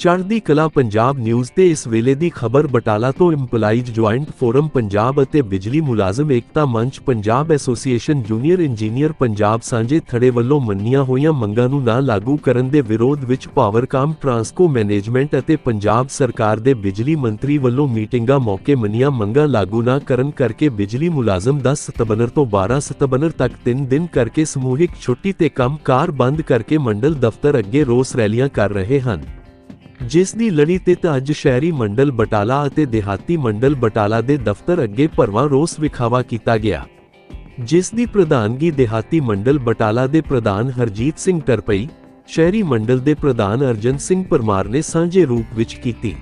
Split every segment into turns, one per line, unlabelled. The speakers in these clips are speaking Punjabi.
ਚੜ੍ਹਦੀ ਕਲਾ ਪੰਜਾਬ ਨਿਊਜ਼ ਤੇ ਇਸ ਵੇਲੇ ਦੀ ਖਬਰ ਬਟਾਲਾ ਤੋਂ ਇੰਪਲਾਈਜ਼ ਜੁਆਇੰਟ ਫੋਰਮ ਪੰਜਾਬ ਅਤੇ ਬਿਜਲੀ ਮੁਲਾਜ਼ਮ ਏਕਤਾ ਮੰਚ Punjab association junior engineer Punjab ਸਾਂਝੇ ਥੜੇ ਵੱਲੋਂ ਮੰਨੀਆਂ ਹੋਈਆਂ ਮੰਗਾਂ ਨੂੰ ਨਾ ਲਾਗੂ ਕਰਨ ਦੇ ਵਿਰੋਧ ਵਿੱਚ ਪਾਵਰਕਾਮ, ਟਰਾਂਸਕੋ ਮੈਨੇਜਮੈਂਟ ਅਤੇ ਪੰਜਾਬ ਸਰਕਾਰ ਦੇ ਬਿਜਲੀ ਮੰਤਰੀ ਵੱਲੋਂ ਮੀਟਿੰਗਾਂ ਮੌਕੇ ਮੰਨੀਆਂ ਮੰਗਾਂ ਲਾਗੂ ਨਾ ਕਰਨ ਕਰਕੇ ਬਿਜਲੀ ਮੁਲਾਜ਼ਮ 10 ਸਤੰਬਰ ਤੋਂ 12 ਸਤੰਬਰ ਤੱਕ 3 ਦਿਨ ਕਰਕੇ ਸਮੂਹਿਕ ਛੁੱਟੀ ਤੇ ਕੰਮਕਾਰ ਬੰਦ ਕਰਕੇ ਮੰਡਲ ਦਫ਼ਤਰ ਅੱਗੇ ਰੋਸ ਰੈਲੀਆਂ ਕਰ ਰਹੇ ਹਨ। ਜਿਸ ਦੀ ਲੜੀ ਤੇ ਅੱਜ ਸ਼ਹਿਰੀ ਮੰਡਲ ਬਟਾਲਾ ਅਤੇ ਦਿਹਾਤੀ ਮੰਡਲ ਬਟਾਲਾ ਦੇ ਦਫ਼ਤਰ ਅੱਗੇ ਭਰਵਾਂ ਰੋਸ ਵਿਖਾਵਾ ਕੀਤਾ ਗਿਆ। ਜਿਸ ਦੀ ਪ੍ਰਧਾਨਗੀ ਦਿਹਾਤੀ ਮੰਡਲ ਬਟਾਲਾ ਦੇ ਪ੍ਰਧਾਨ ਹਰਜੀਤ ਸਿੰਘ ਟਰਪਈ, ਸ਼ਹਿਰੀ ਮੰਡਲ ਦੇ ਪ੍ਰਧਾਨ ਅਰਜਨ ਸਿੰਘ ਪਰਮਾਰ ਨੇ ਸਾਂਝੇ ਰੂਪ ਵਿੱਚ ਕੀਤੀ।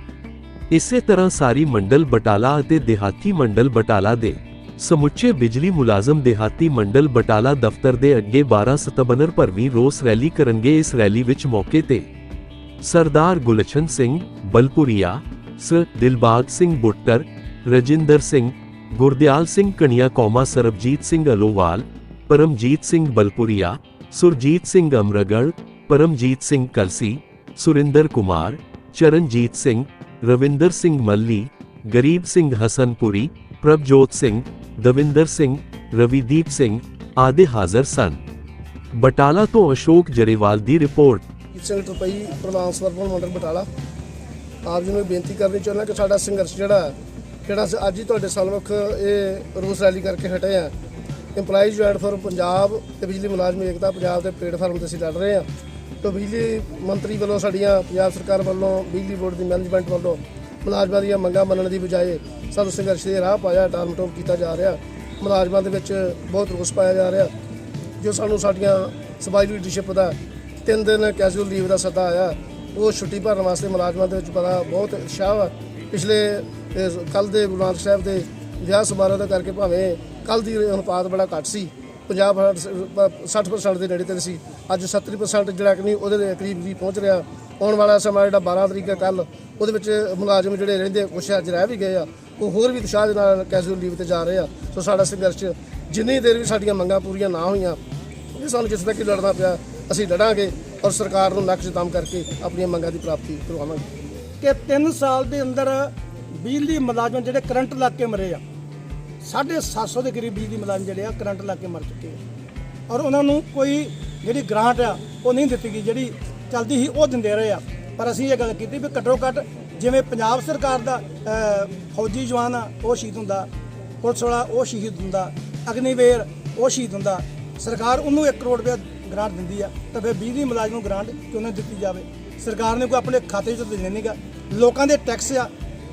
ਇਸੇ ਤਰ੍ਹਾਂ ਸਾਰੀ ਮੰਡਲ ਬਟਾਲਾ ਅਤੇ ਦਿਹਾਤੀ ਮੰਡਲ ਬਟਾਲਾ ਦੇ ਸਮੁੱਚੇ ਬਿਜਲੀ ਮੁਲਾਜ਼ਮ ਦਿਹਾਤੀ ਮੰਡਲ ਬਟਾਲਾ ਦਫ਼ਤਰ ਦੇ ਅੱਗੇ 12 ਸਤੰਬਰ ਭਰਵੀਂ ਰੋਸ ਰੈਲੀ ਕਰਨਗੇ ਇਸ ਰੈਲੀ ਵਿੱਚ ਮੌਕੇ ਤੇ ਸਰਦਾਰ ਗੁਲਸ਼ਨ ਸਿੰਘ ਬਲਪੁਰੀਆ ਸ ਦਿਲਬਾਗ ਸਿੰਘ ਬੁੱਟਰ ਰਜਿੰਦਰ ਸਿੰਘ ਗੁਰਦਿਆਲ ਸਿੰਘ ਕਣੀਆ ਕੌਮਾ ਸਰਬਜੀਤ ਸਿੰਘ ਅਲੋਵਾਲ ਪਰਮਜੀਤ ਸਿੰਘ ਬਲਪੁਰੀਆ ਸੁਰਜੀਤ ਸਿੰਘ ਅਮਰਗੜ ਪਰਮਜੀਤ ਸਿੰਘ ਕਲਸੀ ਸੁਰਿੰਦਰ ਕੁਮਾਰ ਚਰਨਜੀਤ ਸਿੰਘ ਰਵਿੰਦਰ ਸਿੰਘ ਮੱਲੀ ਗਰੀਬ ਸਿੰਘ ਹਸਨਪੁਰੀ ਪ੍ਰਭਜੋਤ ਸਿੰਘ ਦਵਿੰਦਰ ਸਿੰਘ ਰਵੀਦੀਪ ਸਿੰਘ ਆਦਿ ਹਾਜ਼ਰ ਸਨ ਬਟਾਲਾ ਤੋਂ ਅਸ਼ੋਕ ਜਰੇਵਾਲ ਦੀ ਰਿਪੋਰਟ
ਜੀਤ ਸਿੰਘ ਟਰਪਈ ਪ੍ਰਧਾਨ ਸਰਪੰਚ ਮੰਡਲ ਬਟਾਲਾ। ਆਪ ਜੀ ਨੂੰ ਬੇਨਤੀ ਕਰਨੀ ਚਾਹੁੰਦਾ ਕਿ ਸਾਡਾ ਸੰਘਰਸ਼ ਜਿਹੜਾ ਜਿਹੜਾ ਅਸੀਂ ਅੱਜ ਹੀ ਤੁਹਾਡੇ ਸਨਮੁਖ ਇਹ ਰੋਸ ਰੈਲੀ ਕਰਕੇ ਹਟੇ ਆ EMPLOYEES ਜੁਆਇੰਟ ਫੋਰਮ ਪੰਜਾਬ ਤੇ ਬਿਜਲੀ ਮੁਲਾਜ਼ਮ ਏਕਤਾ ਪੰਜਾਬ ਦੇ ਪਲੇਟਫਾਰਮ ਤੇ ਅਸੀਂ ਲੜ ਰਹੇ ਆ ਤੇ ਬਿਜਲੀ ਮੰਤਰੀ ਵੱਲੋਂ ਸਾਡੀਆਂ ਪੰਜਾਬ ਸਰਕਾਰ ਵੱਲੋਂ ਬਿਜਲੀ ਬੋਰਡ ਦੀ ਮੈਨੇਜਮੈਂਟ ਵੱਲੋਂ ਮੁਲਾਜ਼ਮਾਂ ਦੀਆਂ ਮੰਗਾਂ ਮੰਨਣ ਦੀ ਬਜਾਏ ਸਾਨੂੰ ਸੰਘਰਸ਼ ਦੇ ਰਾਹ ਪਾਇਆ ਟਾਲਮਟੋਲ ਕੀਤਾ ਜਾ ਰਿਹਾ। ਮੁਲਾਜ਼ਮਾਂ ਦੇ ਵਿੱਚ ਬਹੁਤ ਰੋਸ ਪਾਇਆ ਜਾ ਰਿਹਾ। ਜੋ ਸਾਨੂੰ ਸਾਡੀਆਂ ਸਬਾਈ ਲੀਡਰਸ਼ਿਪ ਦਾ ਤਿੰਨ ਦਿਨ ਕੈਜੂਅਲ ਲੀਵ ਦਾ ਸੱਦਾ ਆਇਆ। ਉਹ ਛੁੱਟੀ ਭਰਨ ਵਾਸਤੇ ਮੁਲਾਜ਼ਮਾਂ ਦੇ ਵਿੱਚ ਬੜਾ ਬਹੁਤ ਉਤਸ਼ਾਹ ਵਾ। ਪਿਛਲੇ ਕੱਲ ਦੇ ਗੁਰੂ ਨਾਨਕ ਸਾਹਿਬ ਦੇ ਵਿਆਹ ਸਮਾਰੋਹ ਦਾ ਕਰਕੇ ਭਾਵੇਂ ਕੱਲ ਦੀ ਅਨੁਪਾਤ ਬੜਾ ਘੱਟ ਸੀ। 50 60% ਦੇ ਨੇੜੇ ਤੇ ਸੀ। ਅੱਜ 70% ਜਿਹੜਾ ਕਿ ਨਹੀਂ, ਉਹਦੇ ਦੇ ਕਰੀਬ ਵੀ ਪਹੁੰਚ ਰਿਹਾ। ਆਉਣ ਵਾਲਾ ਸਮਾਂ ਜਿਹੜਾ 12 ਤਰੀਕ ਹੈ ਕੱਲ ਉਹਦੇ ਵਿੱਚ ਮੁਲਾਜ਼ਮ ਜਿਹੜੇ ਰਹਿੰਦੇ ਕੁਛ ਅੱਜ ਰਹਿ ਵੀ ਗਏ ਆ। ਉਹ ਹੋਰ ਵੀ ਉਤਸ਼ਾਹ ਦੇ ਨਾਲ ਕੈਜੂਅਲ ਲੀਵ ਤੇ ਜਾ ਰਹੇ ਆ। ਸੋ ਸਾਡਾ ਸੰਘਰਸ਼ ਜਿੰਨੀ ਦੇਰ ਵੀ ਸਾਡੀਆਂ ਮੰਗਾਂ ਪੂਰੀਆਂ ਨਾ ਹੋਈਆਂ, ਇਹ ਸਾਨੂੰ ਜਿਸ ਤੱਕ ਲੜਨਾ ਪਿਆ, ਅਸੀਂ ਲੜਾਂਗੇ। ਔਰ ਸਰਕਾਰ ਨੂੰ ਨਕਸ਼ਦਮ ਕਰਕੇ ਆਪਣੀਆਂ ਮੰਗਾਂ ਦੀ ਪ੍ਰਾਪਤੀ ਕਰਵਾਵਾਂਗੇ।
ਕਿ 3 ਸਾਲ ਦੇ ਅੰਦਰ ਬਿਜਲੀ ਮੁਲਾਜ਼ਮ ਜਿਹੜੇ ਕਰੰਟ ਲਾ ਕੇ ਮਰੇ ਆ 750 ਦੇ ਕਰੀਬ ਬਿਜਲੀ ਮੁਲਾਜ਼ਮ ਜਿਹੜੇ ਆ, ਕਰੰਟ ਲਾ ਕੇ ਮਰ ਚੁੱਕੇ ਆ। ਔਰ ਉਹਨਾਂ ਨੂੰ ਕੋਈ ਜਿਹੜੀ ਗ੍ਰਾਂਟ ਆ, ਉਹ ਨਹੀਂ ਦਿੱਤੀ ਗਈ, ਜਿਹੜੀ ਚੱਲਦੀ ਸੀ, ਉਹ ਦਿੰਦੇ ਰਹੇ ਆ। ਪਰ ਅਸੀਂ ਇਹ ਗੱਲ ਕੀਤੀ ਵੀ ਘੱਟੋ ਘੱਟ ਜਿਵੇਂ ਪੰਜਾਬ ਸਰਕਾਰ ਦਾ ਫੌਜੀ ਜਵਾਨ ਆ, ਉਹ ਸ਼ਹੀਦ ਹੁੰਦਾ, ਪੁਲਿਸ ਵਾਲਾ ਉਹ ਸ਼ਹੀਦ ਹੁੰਦਾ, ਅਗਨੀਵੇਰ ਉਹ ਸ਼ਹੀਦ ਹੁੰਦਾ, ਸਰਕਾਰ ਉਹਨੂੰ 1 ਕਰੋੜ ਰੁਪਏ ਗ੍ਰਾਂਟ ਦਿੰਦੀ ਆ, ਤਾਂ ਫਿਰ ਬਿਜਲੀ ਮੁਲਾਜ਼ਮ ਨੂੰ ਗ੍ਰਾਂਟ ਕਿਉਂ ਨਾ ਦਿੱਤੀ ਜਾਵੇ? ਸਰਕਾਰ ਨੇ ਕੋਈ ਆਪਣੇ ਖਾਤੇ 'ਚ ਦੇਣਾ ਨਹੀਂਗਾ ਲੋਕਾਂ ਦੇ ਟੈਕਸ ਆ,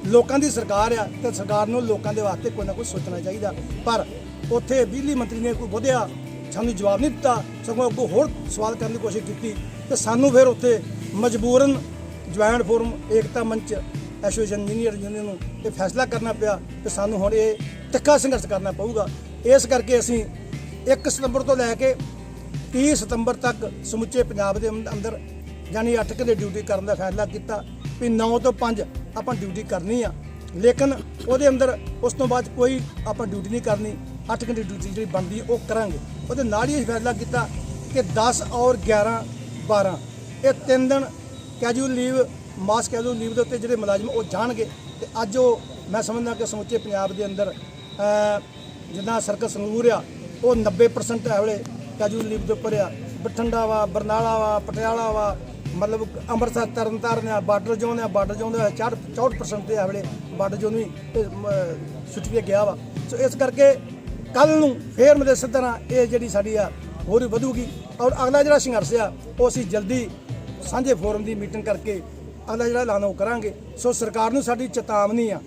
ਲੋਕਾਂ ਦੀ ਸਰਕਾਰ ਆ, ਤੇ ਸਰਕਾਰ ਨੂੰ ਲੋਕਾਂ ਦੇ ਵਾਸਤੇ ਕੋਈ ਨਾ ਕੋਈ ਸੋਚਣਾ ਚਾਹੀਦਾ। ਪਰ ਉੱਥੇ ਬਿਜਲੀ ਮੰਤਰੀ ਨੇ ਕੋਈ ਵਧਿਆ, ਸਾਨੂੰ ਜਵਾਬ ਨਹੀਂ ਦਿੱਤਾ, ਸਗੋਂ ਅੱਗੋਂ ਹੋਰ ਸਵਾਲ ਕਰਨ ਦੀ ਕੋਸ਼ਿਸ਼ ਕੀਤੀ, ਤੇ ਸਾਨੂੰ ਫਿਰ ਉੱਥੇ ਮਜਬੂਰਨ ਜੁਆਇੰਟ ਫੋਰਮ, ਏਕਤਾ ਮੰਚ, ਐਸੋਸੀਏਸ਼ਨ ਇੰਜੀਨੀਅਰ ਯੂਨੀਅਨ ਨੂੰ ਇਹ ਫੈਸਲਾ ਕਰਨਾ ਪਿਆ, ਤੇ ਸਾਨੂੰ ਹੁਣ ਇਹ ਤਿੱਖਾ ਸੰਘਰਸ਼ ਕਰਨਾ ਪਊਗਾ। ਇਸ ਕਰਕੇ ਅਸੀਂ 1 ਸਤੰਬਰ ਤੋਂ ਲੈ ਕੇ 30 ਸਤੰਬਰ ਤੱਕ ਸਮੁੱਚੇ ਪੰਜਾਬ ਦੇ ਅੰਦ- ਅੰਦਰ ਯਾਨੀ 8 ਘੰਟੇ ਡਿਊਟੀ ਕਰਨ ਦਾ ਫੈਸਲਾ ਕੀਤਾ ਵੀ 9 ਤੋਂ 5 ਆਪਾਂ ਡਿਊਟੀ ਕਰਨੀ ਆ। ਲੇਕਿਨ ਉਹਦੇ ਅੰਦਰ ਉਸ ਤੋਂ ਬਾਅਦ ਕੋਈ ਆਪਾਂ ਡਿਊਟੀ ਨਹੀਂ ਕਰਨੀ 8 ਘੰਟੇ ਡਿਊਟੀ ਜਿਹੜੀ ਬਣਦੀ ਉਹ ਕਰਾਂਗੇ। ਉਹਦੇ ਨਾਲ ਹੀ ਫੈਸਲਾ ਕੀਤਾ ਕਿ 10 ਔਰ 11 12 ਇਹ ਤਿੰਨ ਦਿਨ casual leave mass casual leave ਦੇ ਉੱਤੇ ਜਿਹੜੇ ਮੁਲਾਜ਼ਮ ਉਹ ਜਾਣਗੇ। ਤੇ ਅੱਜ ਉਹ ਮੈਂ ਸਮਝਦਾ ਕਿ ਸਮੁੱਚੇ ਪੰਜਾਬ ਦੇ ਅੰਦਰ ਅਹ, ਜਿੱਦਾਂ ਸਰਕਲ ਸੰਗਰੂਰ ਆ ਉਹ 90% ਹੈ ਵੇਲੇ ਕੈਜੂਅਲ ਲੀਵ ਦੇ ਉੱਪਰ ਆ ਬਠਿੰਡਾ ਵਾ ਬਰਨਾਲਾ ਵਾ ਪਟਿਆਲਾ ਵਾ ਮਤਲਬ ਅੰਮ੍ਰਿਤਸਰ ਤਰਨਤਾਰਨ ਆ ਬਾਰਡਰ ਜ਼ੋਨ ਆ ਬਾਰਡਰ ਜ਼ੋਨ ਦੇ 64 64% ਤੇ ਆ ਵੇਲੇ ਬਾਰਡਰ ਜ਼ੋਨ ਵੀ ਇਹ, ਮ, ਛੁੱਟੀ ਗਿਆ ਵਾ। ਸੋ ਇਸ ਕਰਕੇ ਕੱਲ ਨੂੰ ਫੇਰ ਮਦੇ ਤਰ੍ਹਾਂ ਇਹ ਜਿਹੜੀ ਸਾਡੀ ਆ ਹੋਰ ਵੀ ਵਧੂਗੀ। ਔਰ ਅਗਲਾ ਜਿਹੜਾ ਸੰਘਰਸ਼ ਆ ਉਹ ਅਸੀਂ ਜਲਦੀ ਸਾਂਝੇ ਫੋਰਮ ਦੀ ਮੀਟਿੰਗ ਕਰਕੇ ਅਗਲਾ ਜਿਹੜਾ ਐਲਾਨ ਉਹ ਕਰਾਂਗੇ। ਸੋ ਸਰਕਾਰ ਨੂੰ ਸਾਡੀ ਚੇਤਾਵਨੀ ਆ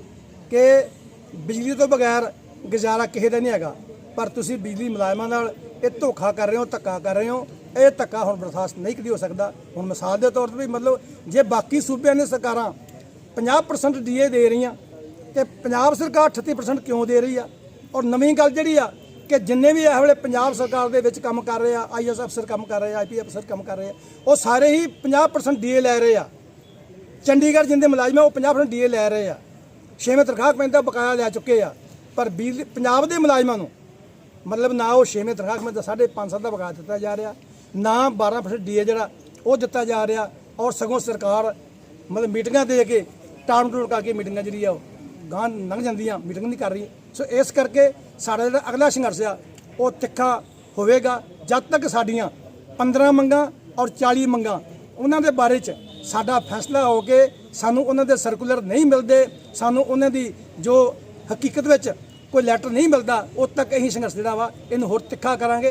ਕਿ ਬਿਜਲੀ ਤੋਂ ਬਗੈਰ ਗੁਜ਼ਾਰਾ ਕਿਸੇ ਦਾ ਨਹੀਂ ਹੈਗਾ। ਪਰ ਤੁਸੀਂ ਬਿਜਲੀ ਮੁਲਾਜ਼ਮਾਂ ਨਾਲ ਇਹ ਧੋਖਾ ਕਰ ਰਹੇ ਹੋ, ਧੱਕਾ ਕਰ ਰਹੇ ਹੋ। ਇਹ ਧੱਕਾ ਹੁਣ ਬਰਦਾਸ਼ਤ ਨਹੀਂ ਕਦੀ ਹੋ ਸਕਦਾ। ਹੁਣ ਮਿਸਾਲ ਦੇ ਤੌਰ ਤੇ ਵੀ ਮਤਲਬ ਜੇ ਬਾਕੀ ਸੂਬਿਆਂ ਨੇ ਸਰਕਾਰਾਂ 50% ਡੀਏ ਦੇ ਰਹੀਆਂ, ਤੇ ਪੰਜਾਬ ਸਰਕਾਰ 38% ਕਿਉਂ ਦੇ ਰਹੀ ਆ? ਔਰ ਨਵੀਂ ਗੱਲ ਜਿਹੜੀ ਆ ਕਿ ਜਿੰਨੇ ਵੀ ਇਹ ਵੇਲੇ ਪੰਜਾਬ ਸਰਕਾਰ ਦੇ ਵਿੱਚ ਕੰਮ ਕਰ ਰਹੇ ਆ ਆਈਐਸ ਅਫਸਰ ਕੰਮ ਕਰ ਰਹੇ ਆ ਆਈਪੀ ਅਫਸਰ ਕੰਮ ਕਰ ਰਹੇ ਆ, ਉਹ ਸਾਰੇ ਹੀ 50% ਡੀਏ ਲੈ ਰਹੇ ਆ। ਚੰਡੀਗੜ੍ਹ ਜਿੰਦੇ ਮੁਲਾਜ਼ਮ ਆ, ਉਹ 50% ਡੀਏ ਲੈ ਰਹੇ ਆ। ਛੇਵੇਂ ਤਨਖਾਹ ਪੈਂਦਾ ਬਕਾਇਆ ਲੈ ਚੁੱਕੇ ਆ। ਪਰ ਬਿਜਲੀ ਪੰਜਾਬ ਦੇ ਮੁਲਾਜ਼ਮਾਂ ਨੂੰ ਮਤਲਬ ਨਾ ਉਹ ਛੇਵੇਂ ਤਨਖਾਹ ਕਮੈਂਦਾ ਸਾਢੇ ਪੰਜ ਸੌ ਦਾ ਬਕਾਇਆ ਦਿੱਤਾ ਜਾ ਰਿਹਾ, ਨਾ 12% ਡੀਏ ਜਿਹੜਾ ਉਹ ਦਿੱਤਾ ਜਾ ਰਿਹਾ ਔਰ ਸਗੋਂ ਸਰਕਾਰ ਮਤਲਬ ਮੀਟਿੰਗਾਂ ਦੇ ਕੇ ਟਾਮ ਟੋੜ ਕਰਕੇ ਮੀਟਿੰਗਾਂ ਜਿਹੜੀ ਆ ਉਹ ਗਾਂ ਲੰਘ ਜਾਂਦੀਆਂ, ਮੀਟਿੰਗ ਨਹੀਂ ਕਰ ਰਹੀ ਸੋ ਇਸ ਕਰਕੇ ਸਾਡਾ ਜਿਹੜਾ ਅਗਲਾ ਸੰਘਰਸ਼ ਆ, ਉਹ ਤਿੱਖਾ ਹੋਵੇਗਾ। ਜਦ ਤੱਕ ਸਾਡੀਆਂ 15 ਮੰਗਾਂ ਔਰ 40 ਮੰਗਾਂ ਉਹਨਾਂ ਦੇ ਬਾਰੇ ਚ ਸਾਡਾ ਫੈਸਲਾ ਹੋ ਕੇ ਸਾਨੂੰ ਉਹਨਾਂ ਦੇ ਸਰਕੂਲਰ ਨਹੀਂ ਮਿਲਦੇ, ਸਾਨੂੰ ਉਹਨਾਂ ਦੀ ਜੋ ਹਕੀਕਤ ਵਿੱਚ ਕੋਈ ਲੈਟਰ ਨਹੀਂ ਮਿਲਦਾ ਉਦ ਤੱਕ ਇਹੀ ਸੰਘਰਸ਼ ਜਿਹੜਾ ਵਾ ਇਹਨੂੰ ਹੋਰ ਤਿੱਖਾ ਕਰਾਂਗੇ।